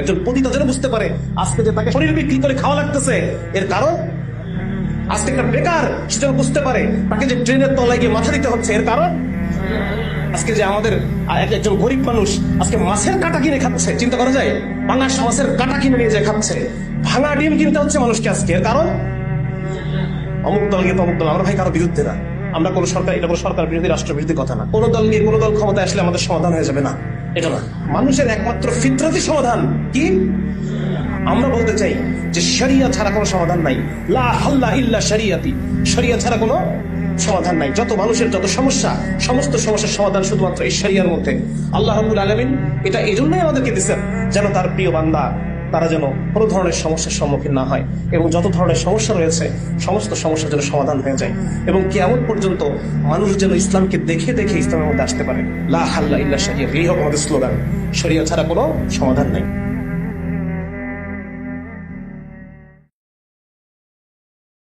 একজন পতিতা যেন বুঝতে পারে, আজকে যে তাকে শরীর বিক্রি করে খাওয়া লাগতেছে, এর কারণ? আজকে একটা বেকার, সে যেন বুঝতে পারে, তাকে যে ট্রেনের তলায় গিয়ে মাথা দিতে হচ্ছে, এর কারণ? আজকে যে আমাদের একজন গরিব মানুষ আজকে মাছের কাটা কিনে খাচ্ছে, চিন্তা করা যায়? মাছের কাটা কিনে নিয়ে খাচ্ছে। ভাঙা ডিম কিনতে হচ্ছে মানুষকে আজকে, এর কারণ? অমুক দল গিয়ে তমুক দল, আমরা ভাই কারও বিরুদ্ধে না। আমরা কোনো সরকার, এটা কোনো সরকার বিরোধী রাষ্ট্র বিরোধী কথা না। কোনো দল নিয়ে কোনো দল ক্ষমতায় আসলে আমাদের সমাধান হয়ে যাবে না। এটা নয়। মানুষের একমাত্র ফিতরতি সমাধান কি? আমরা বলতে চাই যে শরিয়া ছাড়া কোনো সমাধান নাই। লা হাল্লা ইল্লা শরিয়াতি। শরিয়া ছাড়া কোনো সমাধান নাই। যত মানুষের যত সমস্যা সমস্ত সমস্যার সমাধান শুধুমাত্র এই শরিয়ার মধ্যে। আল্লাহ রবুল আলমিন এটা এই জন্যই আমাদেরকে দিচ্ছেন যেন তার প্রিয় বান্দা তারা যেন কোনো ধরনের সমস্যার সম্মুখীন না হয় এবং যত ধরনের সমস্যা রয়েছে, সমস্ত সমস্যা যেন সমাধান হয়ে যায় এবং কেমন পর্যন্ত মানুষ যেন ইসলামকে দেখে দেখে ইসলামের মধ্যে আসতে পারে। লা হাল্লা ইল্লা শাহিয়া এই আমাদের স্লোগান। শরিয়া ছাড়া কোনো সমাধান নাই।